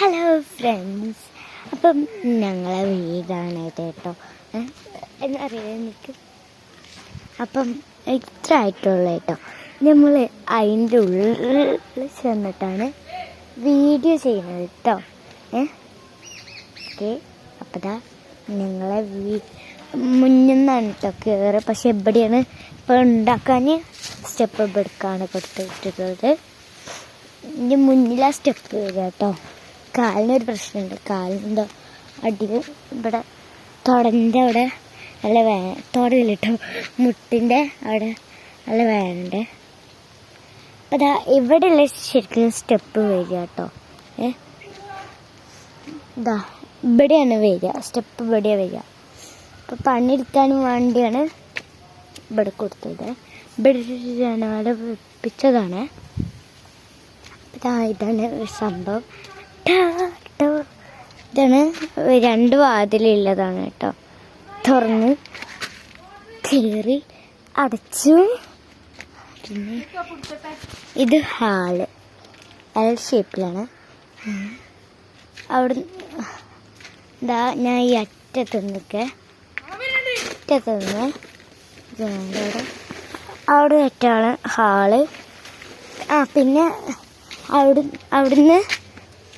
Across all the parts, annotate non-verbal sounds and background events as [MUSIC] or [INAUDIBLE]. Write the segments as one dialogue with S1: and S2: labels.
S1: Hello friends അപ്പം ഞങ്ങളെ വീടാണ് കേട്ടോ. ഏ, എന്നറിയാം എനിക്ക്. അപ്പം ഇത്ര ആയിട്ടുള്ള കേട്ടോ. നമ്മൾ അതിന്റെ ഉള്ളിൽ ചെന്നിട്ടാണ് വീഡിയോ ചെയ്യുന്നത് കേട്ടോ. ഏ ഓക്കെ. അപ്പം ദാ ഞങ്ങളെ വീ മുന്നിൽ നിന്നാണ് കേട്ടോ കയറുക പക്ഷെ എവിടെയാണ് ഇപ്പോൾ ഉണ്ടാക്കാൻ സ്റ്റെപ്പ് എടുക്കാണ് കൊടുത്തിട്ടുള്ളത്. ഇതിന്റെ മുന്നിലാ സ്റ്റെപ്പ് വരിക കേട്ടോ. കാലിനൊരു പ്രശ്നമുണ്ട്. കാലിന്റെ അടിയിൽ ഇവിടെ തുടന്റെ അവിടെ നല്ല വേ തുടയില്ല കേട്ടോ മുട്ടിന്റെ അവിടെ നല്ല വേനുണ്ട് അപ്പം അതാ ഇവിടെയുള്ള ശരിക്കും സ്റ്റെപ്പ് വരിക കേട്ടോ. ഏ? ഇതാ ഇവിടെയാണ് വരിക. സ്റ്റെപ്പ് ഇവിടെയാണ് വരിക. അപ്പോൾ പണിയെടുക്കാനും വേണ്ടിയാണ് ഇവിടെ കൊടുത്തത്. ഇവിടെ ജനാല വെപ്പിച്ചതാണ്. ഇതാ ഇതാണ് സംഭവം. ഇതാണ് രണ്ട് വാതിലുള്ളതാണ് കേട്ടോ. തുറന്ന് കയറി അടച്ചു. പിന്നെ ഇത് ഹാൾ എൽ ഷേപ്പിലാണ്. അവിടെ ഇതാ ഞാൻ ഈ അറ്റത്ത് നിൽക്കേ അറ്റത്ത് നിന്ന് അവിടെ അവിടെ അറ്റാണ് ഹാൾ. ആ പിന്നെ അവിടെ അവിടുന്ന്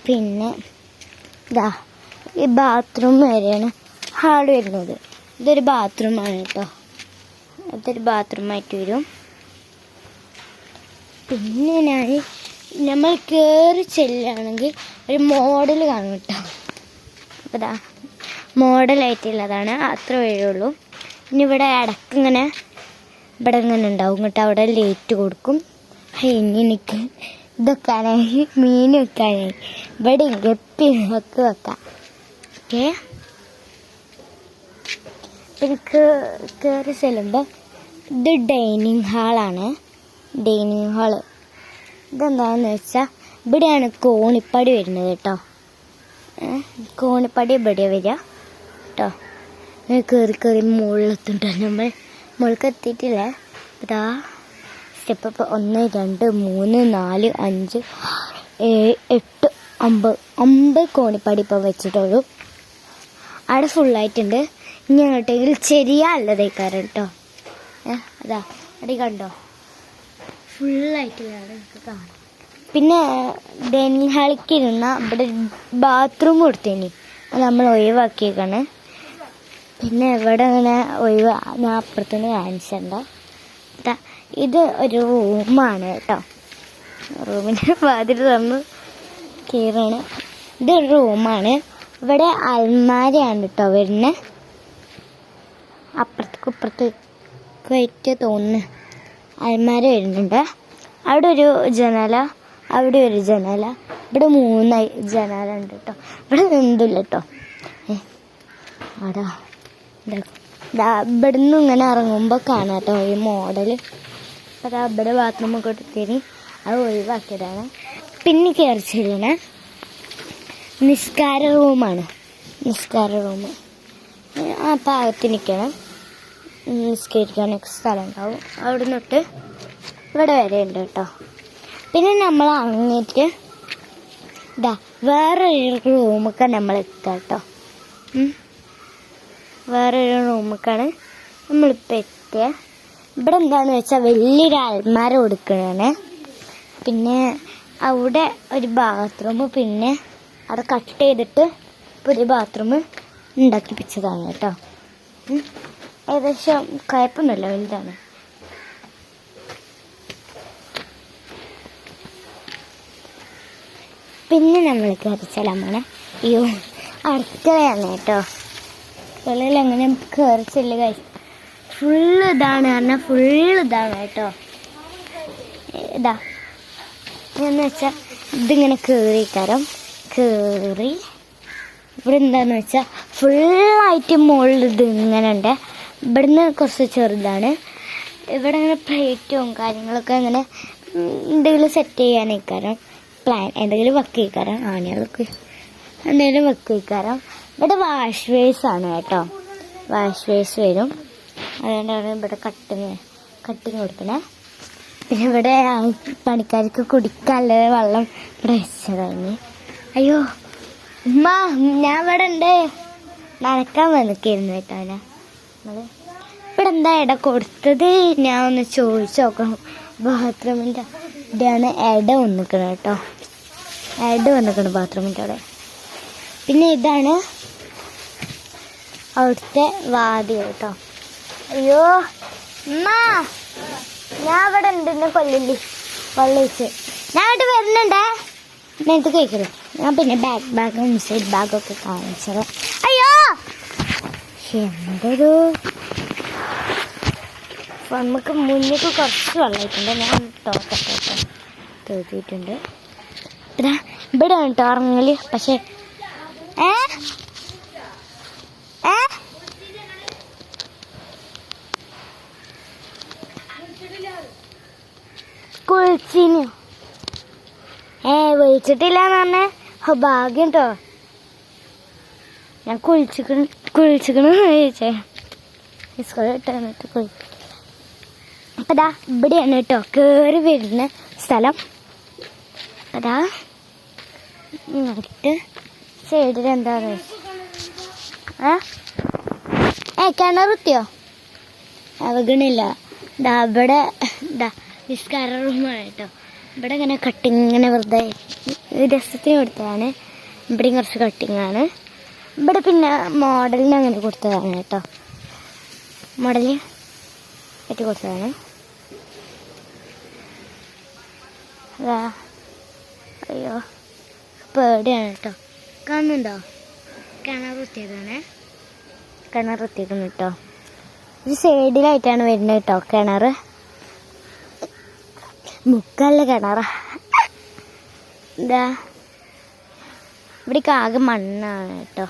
S1: പിന്നെ ഇതാ ഈ ബാത്റൂം വരെയാണ് ഹാൾ വരുന്നത്. ഇതൊരു ബാത്റൂമാണ് കേട്ടോ ഇതൊരു ബാത്റൂമായിട്ട് വരും. പിന്നെ ഞാൻ നമ്മൾ കയറി ചെല്ലുകയാണെങ്കിൽ ഒരു മോഡൽ കാണും കേട്ടോ അപ്പോൾ മോഡലായിട്ടുള്ളതാണ് അത്ര വഴിയുള്ളൂ. ഇനി ഇവിടെ ഇടക്കിങ്ങനെ ഇവിടെ ഇങ്ങനെ ഉണ്ടാവും. കേട്ടോ അവിടെ ലേറ്റ് കൊടുക്കും. ഇനി എനിക്ക് ഇതൊക്കെയാണെങ്കിൽ മീൻ വെക്കാനായി ഇവിടെ ഗപ്പി ഒക്കെ വെക്കാം. ഓക്കെ? പിന്നെ കയറി ചെല്ലുമ്പോൾ ഇത് ഡൈനിങ് ഹാളാണ്. Dining hall. ഇതെന്താണെന്ന് വെച്ചാൽ ഇവിടെയാണ് കോണിപ്പടി വരുന്നത് കേട്ടോ. കോണിപ്പടി ഇവിടെ വരിക. കേട്ടോ. കയറി കയറി മുകളിലെത്തുണ്ടോ നമ്മൾ. മുകളിലേക്ക് എത്തിയിട്ടില്ല? ഇതാ. സ്റ്റെപ്പ് ഇപ്പോൾ ഒന്ന് രണ്ട് മൂന്ന് നാല് അഞ്ച് ഏഴ് എട്ട് അമ്പത്. അമ്പത് കോണിപ്പടി ഇപ്പോൾ വെച്ചിട്ടുള്ളൂ. അവിടെ ഫുള്ളായിട്ടുണ്ട് ഇനി അങ്ങോട്ടെങ്കിൽ ചെറിയല്ലതേക്കാരം കേട്ടോ അതാ. അടി കണ്ടോ? ഫുള്ളായിട്ട് കാണാം. പിന്നെ ഡൈനിങ് ഹാളിക്ക് ഇരുന്ന ഇവിടെ ബാത്റൂം കൊടുത്തേനി. അത് നമ്മൾ ഒഴിവാക്കിയേക്കാണ്. പിന്നെ ഇവിടെ അങ്ങനെ ഒഴിവ് ഞാൻ അപ്പുറത്തുനിന്ന് കാണിച്ചിട്ടുണ്ടോ ഇത് ഒരു റൂമാണ് കേട്ടോ. റൂമിന്റെ [LAUGHS] വാതിൽ തന്നു കീറാണ്. ഇതൊരു റൂമാണ്. ഇവിടെ അൽമാരയാണ് കേട്ടോ വരുന്നത് അപ്പുറത്തേക്ക് ഇപ്പുറത്തേക്ക് ആയിട്ട് തോന്നുന്നു അൽമാര വരുന്നുണ്ട്. അവിടെ ഒരു ജനല അവിടെ ഒരു ജനല ഇവിടെ മൂന്ന് ജനല ഉണ്ട് കേട്ടോ. ഇവിടെ എന്തില്ല കേട്ടോ. ഏ അവിടെ ഇവിടെ നിന്ന് ഇങ്ങനെ ഇറങ്ങുമ്പോൾ കാണാം കേട്ടോ ഈ മോഡൽ അതാ ഇവിടെ ബാത്റൂം ഒക്കെ എടുത്തേനി. അത് ഒഴിവാക്കിയതാണ്. പിന്നെ കയറി ചെല്ലണ നിസ്കാര റൂമാണ്. നിസ്കാര റൂം. ആ ഭാഗത്ത് നിൽക്കണം നിസ്കരിക്കാനൊക്കെ സ്ഥലം ഉണ്ടാവും അവിടെ നിന്നിട്ട് ഇവിടെ വരെ ഉണ്ട് കേട്ടോ. പിന്നെ നമ്മൾ അങ്ങേറ്റ് ഇതാ വേറൊരു റൂമൊക്കെ നമ്മൾ എത്തുക കേട്ടോ. വേറൊരു റൂമൊക്കെയാണ് നമ്മളിപ്പോൾ എത്തിയ. ഇവിടെ എന്താണെന്ന് വെച്ചാൽ വലിയൊരു അൽമാര കൊടുക്കണതാണ് പിന്നെ അവിടെ ഒരു ബാത്റൂം പിന്നെ അത് കട്ട് ചെയ്തിട്ട് പുതിയ ബാത്റൂം ഉണ്ടാക്കിപ്പിച്ചതാണ് കേട്ടോ. ഏകദേശം കുഴപ്പമൊന്നുമില്ല വലുതാണ്. പിന്നെ നമ്മൾ കയറിച്ചലമാണ് അയ്യോ അടുക്കളയാണ് കേട്ടോ. അടുക്കളയിൽ അങ്ങനെ കയറി ചെല്ലുക ഫുള്ള് ഇതാണ് പറഞ്ഞാൽ ഫുള്ള് ഇതാണ് കേട്ടോ. ഇതാ. എന്ന് വെച്ചാൽ ഇതിങ്ങനെ കയറി കരം കയറി ഇവിടെ എന്താന്ന് വെച്ചാൽ ഫുള്ളായിട്ട് മുകളിൽ ഇത് ഇങ്ങനെ ഉണ്ട്. ഇവിടുന്ന് കുറച്ച് ചെറുതാണ്. ഇവിടെ ഇങ്ങനെ പ്ലേറ്റും കാര്യങ്ങളൊക്കെ ഇങ്ങനെ എന്തെങ്കിലും സെറ്റ് ചെയ്യാനേക്കാരം. പ്ലാൻ എന്തെങ്കിലും വക്ക് വെക്കേക്കാരം. ആണികളൊക്കെ എന്തെങ്കിലും വക്ക് വെക്കേക്കാരം. ഇവിടെ വാഷ് വേസ് ആണ് കേട്ടോ. വാഷ് വേസ് വരും. അതുകൊണ്ടാണ് ഇവിടെ കട്ടിങ് കട്ടിങ് കൊടുക്കണേ. പിന്നെ ഇവിടെ പണിക്കാർക്ക് കുടിക്കാനുള്ള വെള്ളം ഇവിടെ വെച്ചതാണ് അയ്യോ ഉമ്മ ഞാൻ ഇവിടെ ഉണ്ട്. നടക്കാൻ വന്നിക്കായിരുന്നു കേട്ടോ അവനെ. ഇവിടെ എന്താ ഇട കൊടുത്തത്? ഞാൻ ഒന്ന് ചോദിച്ചു നോക്കണം ബാത്റൂമിന്റെ ഇവിടെയാണ് ഇട വന്നിക്കണം കേട്ടോ. ഇട വന്നിക്കണം ബാത്റൂമിന്റെ അവിടെ. പിന്നെ ഇതാണ് അവിടുത്തെ വാതി കേട്ടോ. അയ്യോ എന്നാ ഞാൻ അവിടെ ഉണ്ട് എന്നെ കൊല്ലില്ലേ? വെള്ളിച്ച് ഞാൻ ഇവിടെ വരുന്നുണ്ടേ. ഞാൻ ഇത് കഴിക്കരുത് ഞാൻ പിന്നെ ബാക്ക് ബാഗും സൈഡ് ബാഗും ഒക്കെ കാണിച്ചത് അയ്യോ! എന്തൊരു നമുക്ക് മുന്നേക്ക് കുറച്ച് വെള്ളമായിട്ടുണ്ട്. ഞാൻ തോക്കട്ടെ കേട്ടോ തോത്തിയിട്ടുണ്ട് ഇതാ ഇവിടെ കേട്ടോ പക്ഷേ ഏ? കുളിച്ചിനു. ഏ വിളിച്ചിട്ടില്ല എന്ന് ഭാഗ്യം കേട്ടോ ഞാൻ കുളിച്ചിക്കണ് കുളിച്ചിക്കണ് ചോദിച്ചേ. സ്കൂളിൽ ഇട്ട് കുളി അപ്പം ഇവിടെയാണ് കേട്ടോ കയറി വരുന്ന സ്ഥലം. അതാ ഇങ്ങോട്ട് സൈഡിൽ എന്താണ് ഏ കുത്തിയോ? അവഗണില്ല ദാ ഇവിടെ നിസ്കാര റൂമാണ് കേട്ടോ ഇവിടെ ഇങ്ങനെ കട്ടിങ് ഇങ്ങനെ വെറുതെ രസത്തിന് കൊടുത്തതാണ്. ഇവിടെയും കുറച്ച് കട്ടിങ്ങാണ് ഇവിടെ പിന്നെ മോഡലിന് അങ്ങനെ കൊടുത്തതാണ് കേട്ടോ. മോഡൽ ഏറ്റവും കൊടുത്തതാണ്. അതാ. അയ്യോ പേടിയാണ് കേട്ടോ. കാണുന്നുണ്ടോ? കിണർ കുത്തിയതാണ്. കിണർ കുത്തിയേക്കുന്നു കേട്ടോ. ഇത് സൈഡിലായിട്ടാണ് വരുന്നത് കേട്ടോ കിണർ മുക്കല്ല കിണറ. എന്താ ഇവിടേക്ക് ആകെ മണ്ണാണ് കേട്ടോ.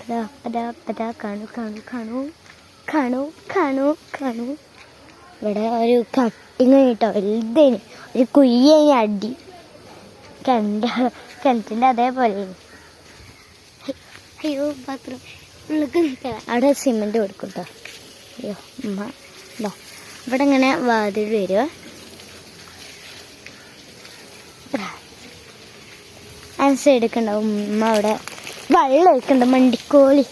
S1: അതാ അതാ അതാ കാണു കാണു കാണു. ഇവിടെ ഒരു കട്ടിങ് കേട്ടോ. വലുതേന് ഒരു കുയ്യന് അടി. കണ്ട കിണറ്റിന്റെ അതേപോലെ. അയ്യോ ബാത്റൂം അവിടെ സിമെന്റ് കൊടുക്കും കേട്ടോ. അയ്യോ ഉമ്മ. ഇവിടെ ഇങ്ങനെ വാതിൽ വരുക ആ എടുക്കണ്ടാവും ഉമ്മ അവിടെ വെള്ളം ഒഴിക്കണ്ട. മണ്ടിക്കോളി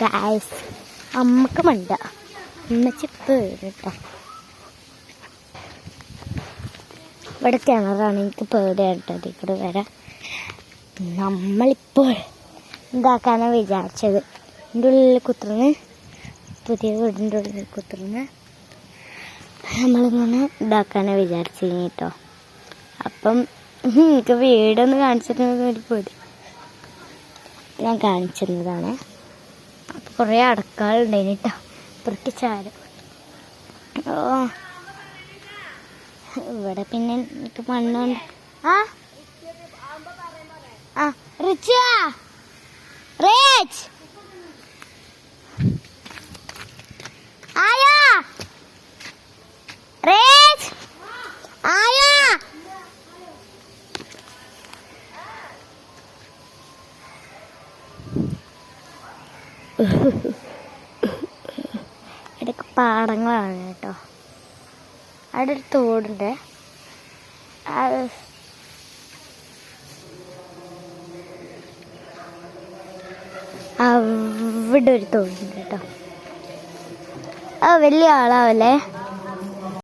S1: ഡാൻസ് അമ്മയ്ക്ക് മണ്ട. ഉമ്മച്ചി വരും കേട്ടോ ഇവിടെ കിണറാണ്. എനിക്ക് പേടിയായിട്ടോ കൂടെ വരാൻ. നമ്മളിപ്പോൾ എന്താക്കാനാണ് വിചാരിച്ചത്. എന്റെ ഉള്ളിൽ കുത്തുന്ന് പുതിയ വീടിന്റെ ഉള്ളിൽ കുത്തുന്ന് നമ്മളിങ്ങനെ ഇതാക്കാനാണ് വിചാരിച്ചത് കേട്ടോ. അപ്പം എനിക്ക് വീടൊന്ന് കാണിച്ചിരുന്നത് ഒരു പേടി. ഞാൻ കാണിച്ചിരുന്നതാണ്. അപ്പം കുറേ അടക്കാളുണ്ടായിന് കേട്ടോ. ഇപ്പുറത്ത് ചാരം. ഓ. ഇവിടെ പിന്നെ എനിക്ക് മണ്ണുണ്ട്. ആ? ആ റിച്ച. റിച്ച്. ഇടയ്ക്ക് പാടങ്ങളാണ് കേട്ടോ. അവിടെ ഒരു തോടുണ്ട്. അവിടെ ഒരു തോടുണ്ട് കേട്ടോ. ആ വലിയ ആളാവല്ലേ